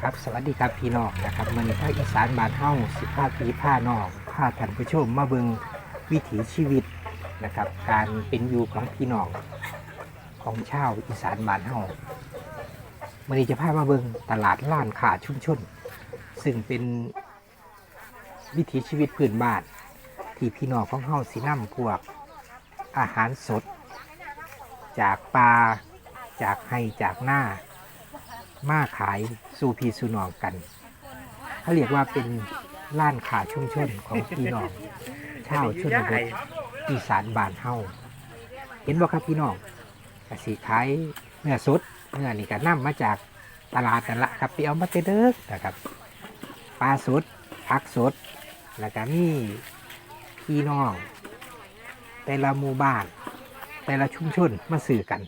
ครับสวัสดีครับพี่น้องนะครับมันภาคอีสานบ้านเฮ้าสิภาพีผ้านอกผ้าท่านผู้ชมมาเบิงวิถีชีวิตนะครับ การเป็นอยู่ของพี่น้องของชาวอีสานบ้านเฮ้ามันจะพามาเบิงตลาดล้านขาชุ่มชนซึ่งเป็นวิถีชีวิตพื้นบ้านที่พี่น้องของเฮ้าสินํพวกอาหารสด จากปลาจากไห้จากหน้า มาขายสู่พี่สู่น้องกันเขาเรียกว่าเป็นร้านขาชุมชนของพี่น้องชาวชนบทอีสานบ้านเฮาเห็นบ่ครับพี่น้องกสีขายเนื้อสดเนื้อนี่ก็นํมาจากตลาดนั่นละครับไปเอามาเตเด็กนะครับปลาสดผักสด แล้วก็มีพี่น้องแต่ละหมู่บ้าน แต่ละชุมชนมาสื่อกัน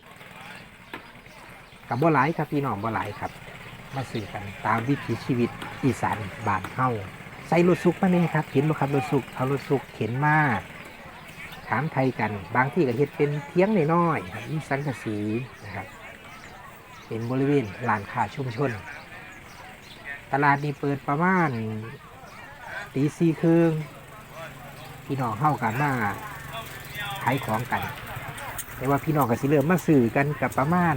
กับบ่หลายครับพี่น้องบ่หลายครับ มาสื่อกันตามวิถีชีวิตอีสานบ้านเฮาใส่รถซุกมาเนี่ยครับเห็นบ่ครับรถซุกเอารถซุกเข็นมาถามไทยกัน บางที่ก็เฮ็ดเป็นเทียงน้อยๆครับมีสังกะสีนะครับเป็นบริเวณลานค้าชุมชน ตลาดนี้เปิดประมาณตีสี่ครึ่งพี่น้องเข้ากันมาขายของกัน แต่ว่าพี่น้องก็สิเริ่มมาสื่อกันกับประมาณ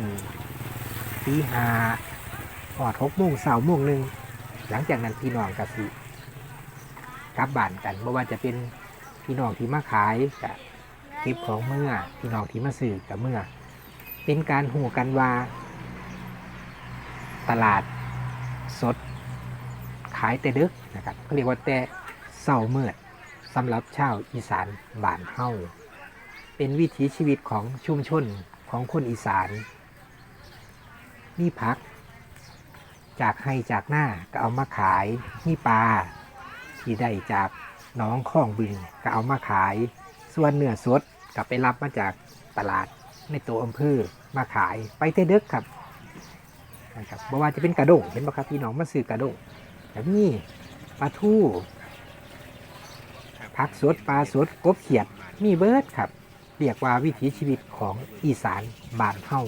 ตีหาหอดหกโมงเสาร์โมงหนึ่งหลังจากนั้นพี่น้องก็สิกลับบ้านกันไม่ว่าจะเป็นพี่น้องที่มาขายกับเก็บของเมื่อพี่น้องที่มาซื้อกับเมื่อ เป็นการหูกันว่าตลาดสด ขายแต่ดึกนะครับเขาเรียกว่าแต่เสาเมื่อสำหรับชาวอีสานบ้านเฮาเป็นวิถีชีวิตของชุมชนของคนอีสาน มีผัก จากให้จากหน้าก็เอามาขาย มีปลาที่ได้จากน้องข้องบึงก็เอามาขาย ส่วนเนื้อสดก็ไปรับมาจากตลาดในตัวอำเภอมาขายไปเตเด็กครับนะครับบ่ว่าจะเป็นกระด้งเห็นบ่ครับพี่น้องมาซื้อกระด้งแล้วมีปลาทูผักสดปลาสดกบเขียดมีเบิร์ดครับ เรียกว่าวิถีชีวิตของอีสานบ้านเฮา